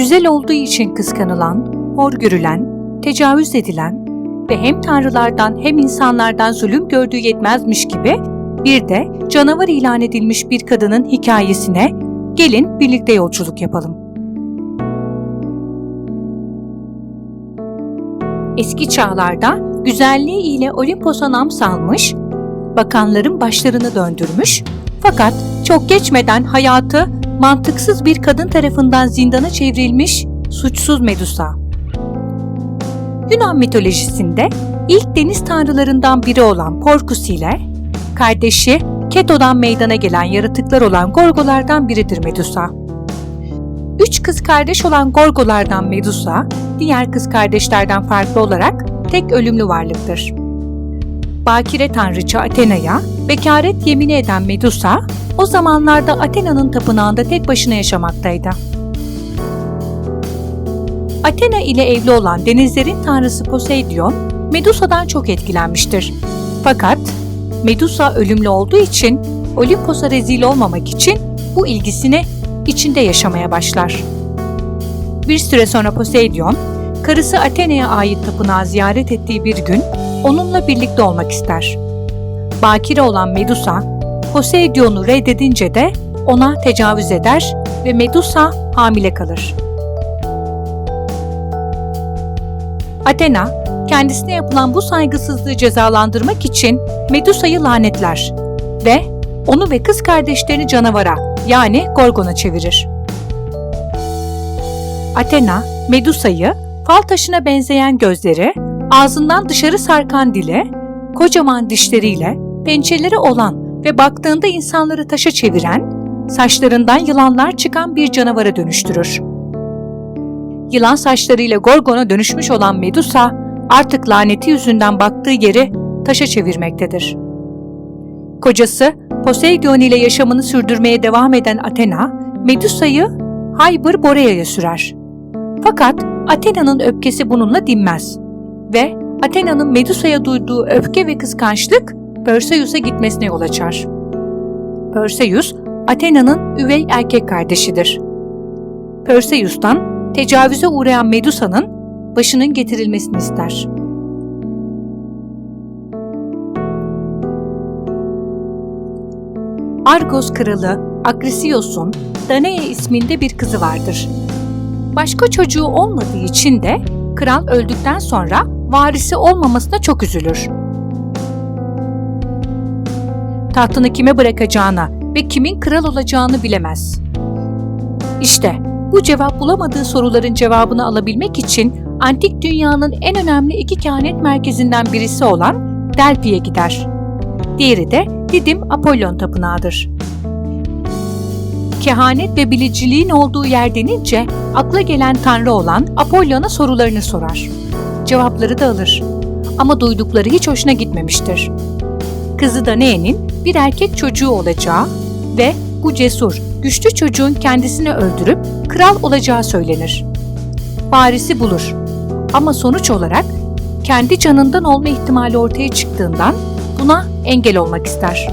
güzel olduğu için kıskanılan, hor görülen, tecavüz edilen ve hem tanrılardan hem insanlardan zulüm gördüğü yetmezmiş gibi bir de canavar ilan edilmiş bir kadının hikayesine gelin birlikte yolculuk yapalım. Eski çağlarda güzelliği ile Olimpos'a nam salmış, bakanların başlarını döndürmüş fakat çok geçmeden hayatı mantıksız bir kadın tarafından zindana çevrilmiş suçsuz Medusa. Yunan mitolojisinde ilk deniz tanrılarından biri olan Porkus ile kardeşi Keto'dan meydana gelen yaratıklar olan Gorgolardan biridir Medusa. Üç kız kardeş olan Gorgolardan Medusa, diğer kız kardeşlerden farklı olarak tek ölümlü varlıktır. Bakire tanrıça Athena'ya bekaret yemini eden Medusa, o zamanlarda Athena'nın tapınağında tek başına yaşamaktaydı. Athena ile evli olan denizlerin tanrısı Poseidon, Medusa'dan çok etkilenmiştir. Fakat Medusa ölümlü olduğu için Olimpos'a rezil olmamak için bu ilgisini içinde yaşamaya başlar. Bir süre sonra Poseidon, karısı Athena'ya ait tapınağı ziyaret ettiği bir gün onunla birlikte olmak ister. Bakire olan Medusa, Poseidon'u reddedince de ona tecavüz eder ve Medusa hamile kalır. Athena, kendisine yapılan bu saygısızlığı cezalandırmak için Medusa'yı lanetler ve onu ve kız kardeşlerini canavara yani Gorgon'a çevirir. Athena, Medusa'yı fal taşına benzeyen gözleri, ağzından dışarı sarkan dili, kocaman dişleriyle pençeleri olan ve baktığında insanları taşa çeviren, saçlarından yılanlar çıkan bir canavara dönüştürür. Yılan saçlarıyla Gorgon'a dönüşmüş olan Medusa, artık laneti yüzünden baktığı yeri taşa çevirmektedir. Kocası Poseidon ile yaşamını sürdürmeye devam eden Athena, Medusa'yı Hyper Borea'ya sürer. Fakat Athena'nın öfkesi bununla dinmez ve Athena'nın Medusa'ya duyduğu öfke ve kıskançlık Perseus'a gitmesine yol açar. Perseus, Athena'nın üvey erkek kardeşidir. Perseus'tan tecavüze uğrayan Medusa'nın başının getirilmesini ister. Argos kralı Akrisios'un Danae isminde bir kızı vardır. Başka çocuğu olmadığı için de kral öldükten sonra varisi olmamasına çok üzülür. Tahtını kime bırakacağına ve kimin kral olacağını bilemez. İşte bu cevap bulamadığı soruların cevabını alabilmek için antik dünyanın en önemli iki kehanet merkezinden birisi olan Delphi'ye gider. Diğeri de Didim Apollon Tapınağı'dır. Kehanet ve biliciliğin olduğu yer denince akla gelen tanrı olan Apollon'a sorularını sorar. Cevapları da alır. Ama duydukları hiç hoşuna gitmemiştir. Kızı Danae'nin bir erkek çocuğu olacağı ve bu cesur, güçlü çocuğun kendisini öldürüp kral olacağı söylenir. Varisi bulur. Ama sonuç olarak kendi canından olma ihtimali ortaya çıktığından buna engel olmak ister.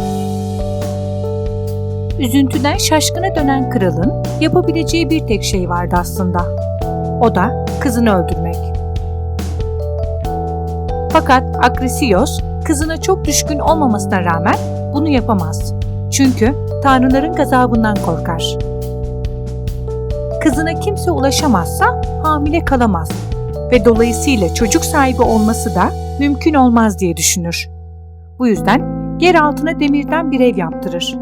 Üzüntüden şaşkına dönen kralın yapabileceği bir tek şey vardı aslında. O da kızını öldürmek. Fakat Akrisios kızına çok düşkün olmamasına rağmen bunu yapamaz. Çünkü tanrıların gazabından korkar. Kızına kimse ulaşamazsa hamile kalamaz ve dolayısıyla çocuk sahibi olması da mümkün olmaz diye düşünür. Bu yüzden yer altına demirden bir ev yaptırır.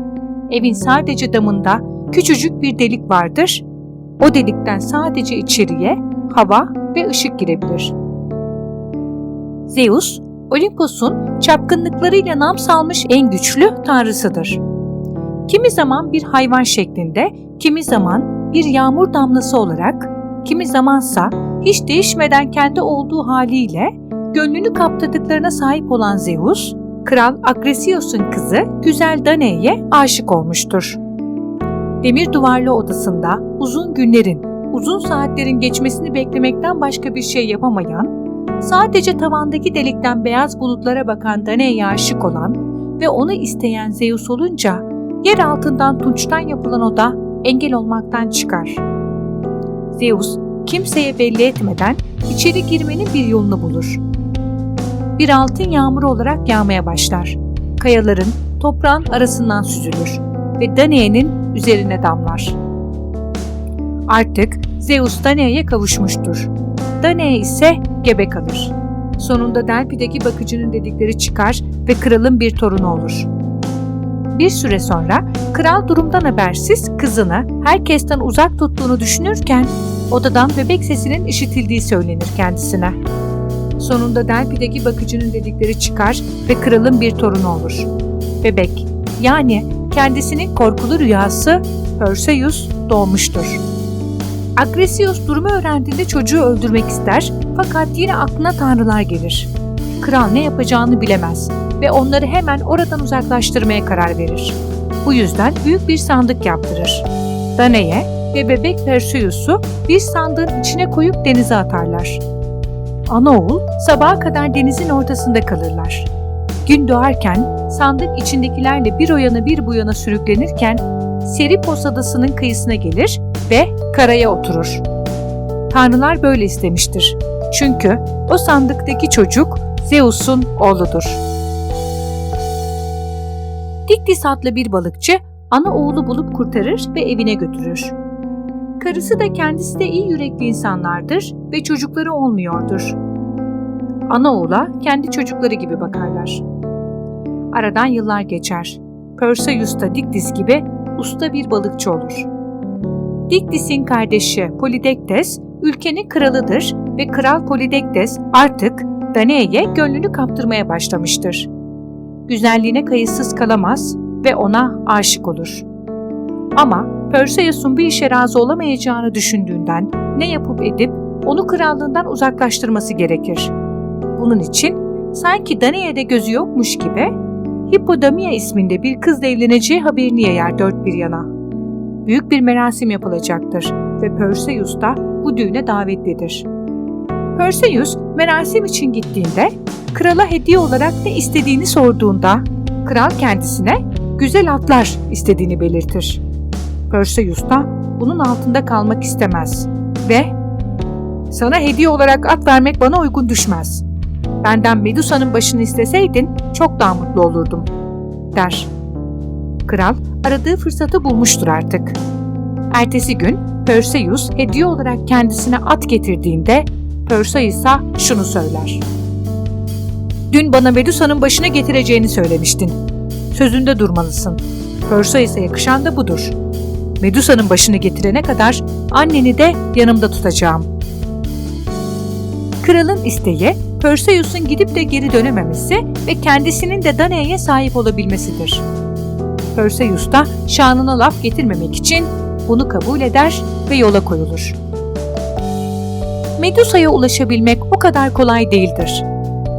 Evin sadece damında küçücük bir delik vardır. O delikten sadece içeriye hava ve ışık girebilir. Zeus, Olimpos'un çapkınlıklarıyla nam salmış en güçlü tanrısıdır. Kimi zaman bir hayvan şeklinde, kimi zaman bir yağmur damlası olarak, kimi zamansa hiç değişmeden kendi olduğu haliyle gönlünü kaptırdıklarına sahip olan Zeus, Kral Akresios'un kızı güzel Danae'ye aşık olmuştur. Demir duvarlı odasında uzun günlerin, uzun saatlerin geçmesini beklemekten başka bir şey yapamayan, sadece tavandaki delikten beyaz bulutlara bakan Danae'ye aşık olan ve onu isteyen Zeus olunca yer altından tunçtan yapılan oda engel olmaktan çıkar. Zeus, kimseye belli etmeden içeri girmenin bir yolunu bulur. Bir altın yağmuru olarak yağmaya başlar. Kayaların, toprağın arasından süzülür ve Danae'nin üzerine damlar. Artık Zeus Danae'ye kavuşmuştur. Danae ise gebe kalır. Sonunda Delphi'deki bakıcının dedikleri çıkar ve kralın bir torunu olur. Bir süre sonra kral durumdan habersiz kızını herkesten uzak tuttuğunu düşünürken odadan bebek sesinin işitildiği söylenir kendisine. Sonunda Delphi'deki bakıcının dedikleri çıkar ve kralın bir torunu olur. Bebek yani kendisinin korkulu rüyası Perseus doğmuştur. Agresius durumu öğrendiğinde çocuğu öldürmek ister fakat yine aklına tanrılar gelir. Kral ne yapacağını bilemez ve onları hemen oradan uzaklaştırmaya karar verir. Bu yüzden büyük bir sandık yaptırır. Danae ve bebek Perseus'u bir sandığın içine koyup denize atarlar. Ana oğul sabaha kadar denizin ortasında kalırlar. Gün doğarken sandık içindekilerle bir o yana bir bu yana sürüklenirken Seripos adasının kıyısına gelir ve karaya oturur. Tanrılar böyle istemiştir. Çünkü o sandıktaki çocuk Zeus'un oğludur. Diktis adlı bir balıkçı ana oğlu bulup kurtarır ve evine götürür. Karısı da kendisi de iyi yürekli insanlardır ve çocukları olmuyordur. Ana oğula kendi çocukları gibi bakarlar. Aradan yıllar geçer. Perseus da Diktis gibi usta bir balıkçı olur. Diktis'in kardeşi Polydektes ülkenin kralıdır ve Kral Polydektes artık Danae'ye gönlünü kaptırmaya başlamıştır. Güzelliğine kayıtsız kalamaz ve ona aşık olur. Ama Perseus'un bir işe razı olamayacağını düşündüğünden ne yapıp edip onu krallığından uzaklaştırması gerekir. Bunun için sanki Danae'de gözü yokmuş gibi Hippodamia isminde bir kızla evleneceği haberini yayar dört bir yana. Büyük bir merasim yapılacaktır ve Perseus da bu düğüne davetlidir. Perseus merasim için gittiğinde krala hediye olarak ne istediğini sorduğunda kral kendisine güzel atlar istediğini belirtir. Perseus da bunun altında kalmak istemez ve sana hediye olarak at vermek bana uygun düşmez. Benden Medusa'nın başını isteseydin çok daha mutlu olurdum, der. Kral aradığı fırsatı bulmuştur artık. Ertesi gün Perseus hediye olarak kendisine at getirdiğinde Perseus'a şunu söyler. Dün bana Medusa'nın başını getireceğini söylemiştin. Sözünde durmalısın. Perseus'a yakışan da budur. Medusa'nın başını getirene kadar anneni de yanımda tutacağım. Kralın isteği Perseus'un gidip de geri dönememesi ve kendisinin de Danae'ye sahip olabilmesidir. Perseus da şanına laf getirmemek için bunu kabul eder ve yola koyulur. Medusa'ya ulaşabilmek o kadar kolay değildir.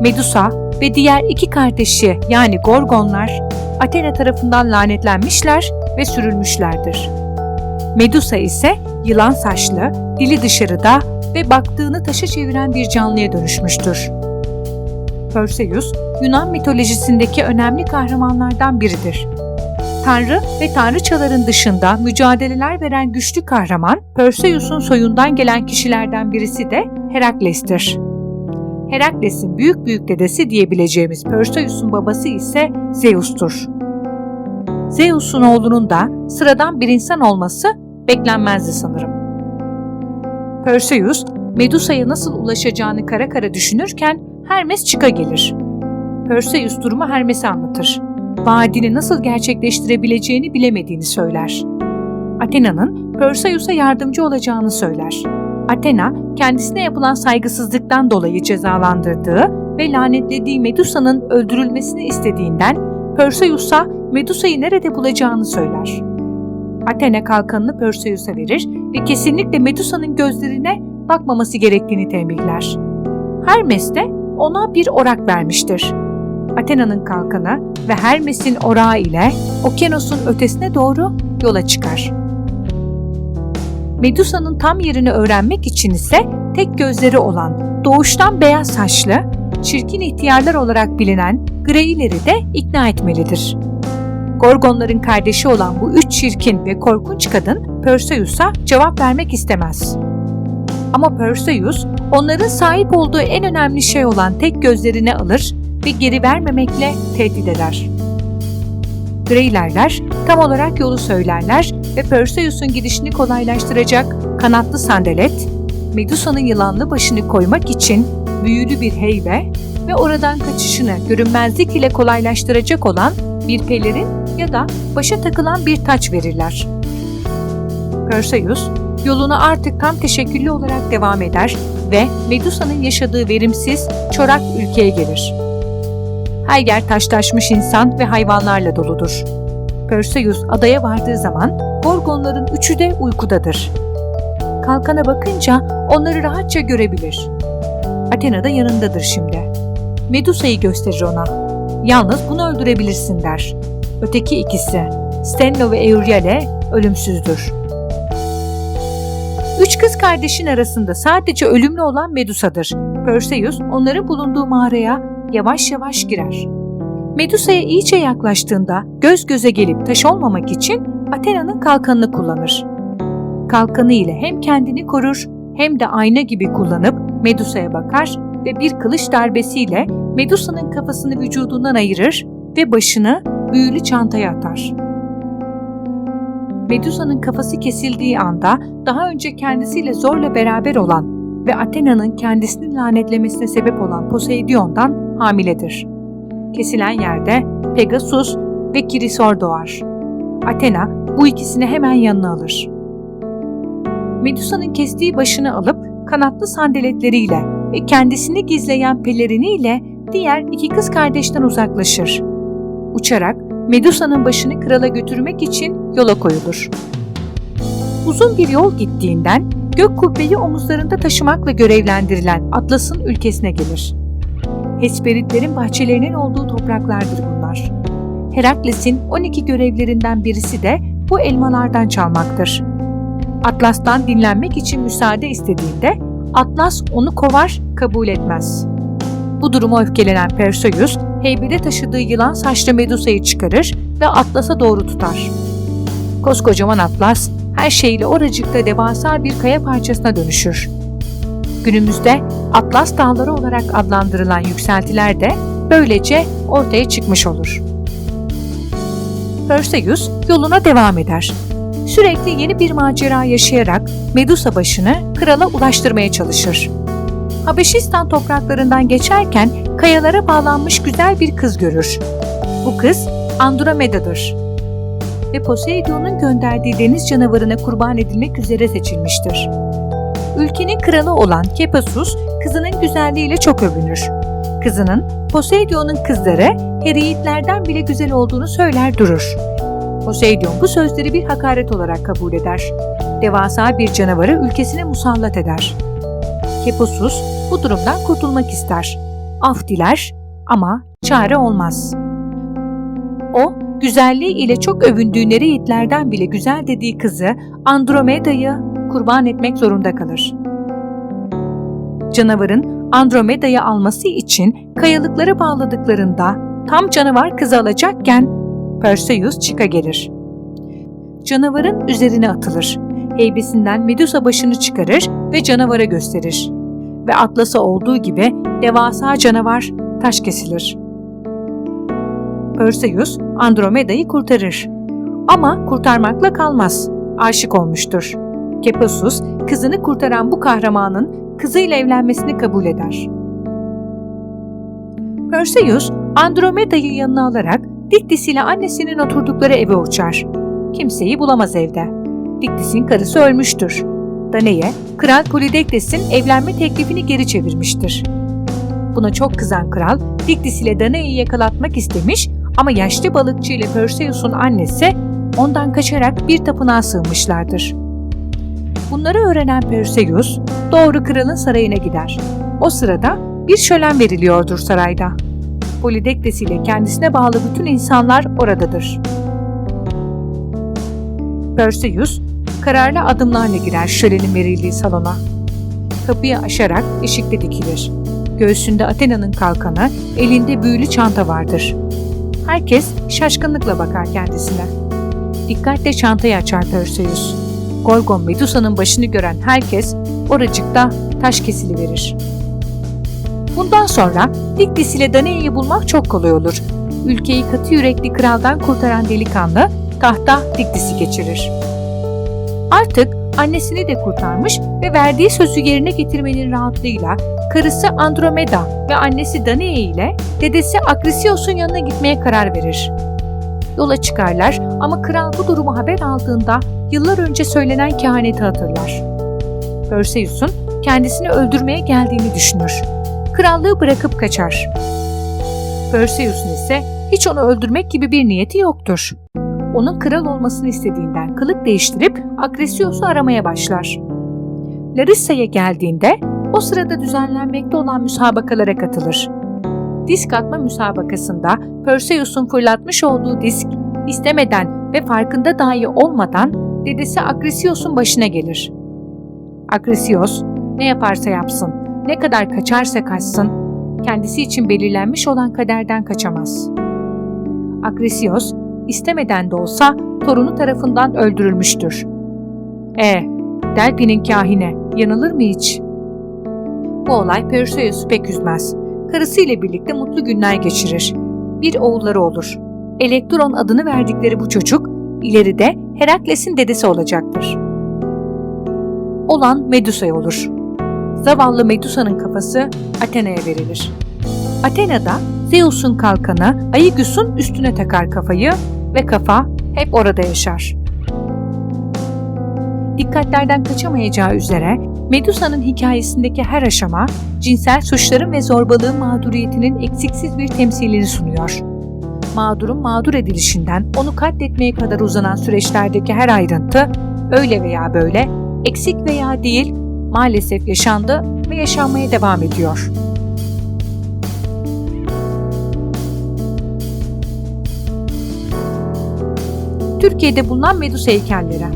Medusa ve diğer iki kardeşi yani Gorgonlar Athena tarafından lanetlenmişler ve sürülmüşlerdir. Medusa ise yılan saçlı, dili dışarıda ve baktığını taşa çeviren bir canlıya dönüşmüştür. Perseus, Yunan mitolojisindeki önemli kahramanlardan biridir. Tanrı ve tanrıçaların dışında mücadeleler veren güçlü kahraman, Perseus'un soyundan gelen kişilerden birisi de Herakles'tir. Herakles'in büyük büyük dedesi diyebileceğimiz Perseus'un babası ise Zeus'tur. Zeus'un oğlunun da sıradan bir insan olması beklenmezdi sanırım. Perseus, Medusa'ya nasıl ulaşacağını kara kara düşünürken Hermes çıka gelir. Perseus durumu Hermes'e anlatır. Vaadini nasıl gerçekleştirebileceğini bilemediğini söyler. Athena'nın Perseus'a yardımcı olacağını söyler. Athena, kendisine yapılan saygısızlıktan dolayı cezalandırdığı ve lanetlediği Medusa'nın öldürülmesini istediğinden Perseus'a Medusa'yı nerede bulacağını söyler. Athena kalkanını Perseus'a verir ve kesinlikle Medusa'nın gözlerine bakmaması gerektiğini tembihler. Hermes de ona bir orak vermiştir. Athena'nın kalkanı ve Hermes'in orağı ile okyanusun ötesine doğru yola çıkar. Medusa'nın tam yerini öğrenmek için ise tek gözleri olan, doğuştan beyaz saçlı, çirkin ihtiyarlar olarak bilinen Greyleri de ikna etmelidir. Gorgonların kardeşi olan bu üç çirkin ve korkunç kadın Perseus'a cevap vermek istemez. Ama Perseus onların sahip olduğu en önemli şey olan tek gözlerini alır ve geri vermemekle tehdit eder. Greylerler tam olarak yolu söylerler ve Perseus'un gidişini kolaylaştıracak kanatlı sandalet, Medusa'nın yılanlı başını koymak için büyülü bir heybe ve oradan kaçışını görünmezlik ile kolaylaştıracak olan bir pelerin ya da başa takılan bir taç verirler. Perseus, yoluna artık tam teşekküllü olarak devam eder ve Medusa'nın yaşadığı verimsiz, çorak ülkeye gelir. Her yer taşlaşmış insan ve hayvanlarla doludur. Perseus adaya vardığı zaman Gorgonların üçü de uykudadır. Kalkana bakınca onları rahatça görebilir. Athena da yanındadır şimdi. Medusa'yı gösterir ona. Yalnız bunu öldürebilirsin der. Öteki ikisi, Stenlo ve Euryale ölümsüzdür. Üç kız kardeşin arasında sadece ölümlü olan Medusa'dır. Perseus onların bulunduğu mağaraya yavaş yavaş girer. Medusa'ya iyice yaklaştığında göz göze gelip taş olmamak için Athena'nın kalkanını kullanır. Kalkanı ile hem kendini korur hem de ayna gibi kullanıp Medusa'ya bakar ve bir kılıç darbesiyle Medusa'nın kafasını vücudundan ayırır ve başını büyülü çantaya atar. Medusa'nın kafası kesildiği anda daha önce kendisiyle zorla beraber olan ve Athena'nın kendisini lanetlemesine sebep olan Poseidon'dan hamiledir. Kesilen yerde Pegasus ve Kirisor doğar. Athena bu ikisini hemen yanına alır. Medusa'nın kestiği başını alıp kanatlı sandaletleriyle ve kendisini gizleyen peleriniyle diğer iki kız kardeşten uzaklaşır. Uçarak Medusa'nın başını krala götürmek için yola koyulur. Uzun bir yol gittiğinden gök kubbeyi omuzlarında taşımakla görevlendirilen Atlas'ın ülkesine gelir. Hesperitlerin bahçelerinin olduğu topraklardır bunlar. Herakles'in 12 görevlerinden birisi de bu elmalardan çalmaktır. Atlas'tan dinlenmek için müsaade istediğinde Atlas onu kovar, kabul etmez. Bu duruma öfkelenen Perseus, heybede taşıdığı yılan saçlı Medusa'yı çıkarır ve Atlas'a doğru tutar. Koskocaman Atlas, her şeyle oracıkta devasa bir kaya parçasına dönüşür. Günümüzde Atlas Dağları olarak adlandırılan yükseltiler de böylece ortaya çıkmış olur. Perseus yoluna devam eder. Sürekli yeni bir macera yaşayarak Medusa başını krala ulaştırmaya çalışır. Habeşistan topraklarından geçerken kayalara bağlanmış güzel bir kız görür. Bu kız Andromeda'dır ve Poseidon'un gönderdiği deniz canavarına kurban edilmek üzere seçilmiştir. Ülkenin kralı olan Kepasus kızının güzelliğiyle çok övünür. Kızının Poseidon'un kızları Hereitlerden bile güzel olduğunu söyler durur. Poseidon bu sözleri bir hakaret olarak kabul eder. Devasa bir canavarı ülkesine musallat eder. Keposus bu durumdan kurtulmak ister. Af diler ama çare olmaz. O, güzelliği ile çok övündüğü Nereidlerden bile güzel dediği kızı Andromeda'yı kurban etmek zorunda kalır. Canavarın Andromeda'yı alması için kayalıklara bağladıklarında tam canavar kızı alacakken Perseus çıka gelir. Canavarın üzerine atılır. Heybesinden Medusa başını çıkarır ve canavara gösterir. Ve Atlas'a olduğu gibi devasa canavar taş kesilir. Perseus Andromeda'yı kurtarır. Ama kurtarmakla kalmaz. Aşık olmuştur. Keposus kızını kurtaran bu kahramanın kızıyla evlenmesini kabul eder. Perseus Andromeda'yı yanına alarak Diktis ile annesinin oturdukları eve uçar. Kimseyi bulamaz evde. Diktis'in karısı ölmüştür. Danae, Kral Polydectes'in evlenme teklifini geri çevirmiştir. Buna çok kızan kral, Diktis ile Danae'yi yakalatmak istemiş ama yaşlı balıkçı ile Perseus'un annesi ondan kaçarak bir tapınağa sığınmışlardır. Bunları öğrenen Perseus doğru kralın sarayına gider. O sırada bir şölen veriliyordur sarayda. Polydektes ile kendisine bağlı bütün insanlar oradadır. Perseus kararlı adımlarla girer şölenin verildiği salona. Kapıyı aşarak eşikte dikilir. Göğsünde Athena'nın kalkanı, elinde büyülü çanta vardır. Herkes şaşkınlıkla bakar kendisine. Dikkatle çantayı açar Perseus. Gorgon Medusa'nın başını gören herkes oracıkta taş kesili verir. Bundan sonra Dikdis ile Danae'yi bulmak çok kolay olur. Ülkeyi katı yürekli kraldan kurtaran delikanlı tahta Dikdis'i geçirir. Artık annesini de kurtarmış ve verdiği sözü yerine getirmenin rahatlığıyla karısı Andromeda ve annesi Danae ile dedesi Akrisios'un yanına gitmeye karar verir. Yola çıkarlar ama kral bu durumu haber aldığında yıllar önce söylenen kehaneti hatırlar. Perseus'un kendisini öldürmeye geldiğini düşünür. Krallığı bırakıp kaçar. Perseus'un ise hiç onu öldürmek gibi bir niyeti yoktur. Onun kral olmasını istediğinden kılık değiştirip Akresios'u aramaya başlar. Larissa'ya geldiğinde o sırada düzenlenmekte olan müsabakalara katılır. Disk atma müsabakasında Perseus'un fırlatmış olduğu disk istemeden ve farkında dahi olmadan dedesi Akresios'un başına gelir. Akresios ne yaparsa yapsın, ne kadar kaçarsa kaçsın, kendisi için belirlenmiş olan kaderden kaçamaz. Akresios istemeden de olsa torunu tarafından öldürülmüştür. E, Delphi'nin kahine yanılır mı hiç? Bu olay Perseus'u pek üzmez. Karısıyla birlikte mutlu günler geçirir. Bir oğulları olur. Elektron adını verdikleri bu çocuk ileride Herakles'in dedesi olacaktır. Olan Medusa'ya olur. Zavallı Medusa'nın kafası Athena'ya verilir. Athena da Zeus'un kalkanı Aigus'un üstüne takar kafayı ve kafa hep orada yaşar. Dikkatlerden kaçamayacağı üzere Medusa'nın hikayesindeki her aşama cinsel suçların ve zorbalığın mağduriyetinin eksiksiz bir temsilini sunuyor. Mağdurun mağdur edilişinden onu katletmeye kadar uzanan süreçlerdeki her ayrıntı öyle veya böyle, eksik veya değil maalesef yaşandı ve yaşanmaya devam ediyor. Türkiye'de bulunan Medusa heykelleri.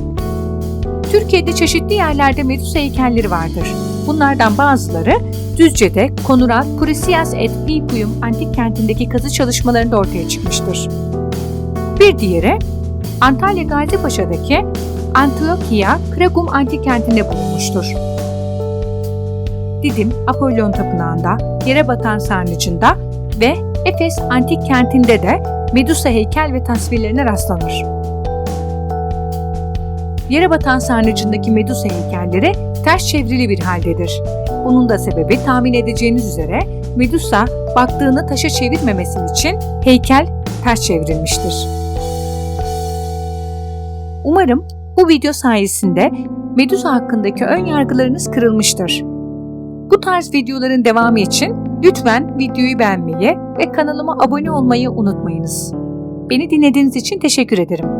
Türkiye'de çeşitli yerlerde Medusa heykelleri vardır. Bunlardan bazıları Düzce'de Konurat Kurisias et Hipium antik kentindeki kazı çalışmalarında ortaya çıkmıştır. Bir diğeri Antalya Gazipaşa'daki Antiokia Kragum antik kentinde bulunmuştur. Didim Apollon Tapınağı'nda, yere batan sarnıcında ve Efes antik kentinde de Medusa heykel ve tasvirlerine rastlanır. Yere batan sarnıcındaki Medusa heykelleri ters çevrili bir haldedir. Bunun da sebebi tahmin edeceğiniz üzere Medusa baktığını taşa çevirmemesi için heykel ters çevrilmiştir. Umarım bu video sayesinde Medusa hakkındaki ön yargılarınız kırılmıştır. Bu tarz videoların devamı için lütfen videoyu beğenmeyi ve kanalıma abone olmayı unutmayınız. Beni dinlediğiniz için teşekkür ederim.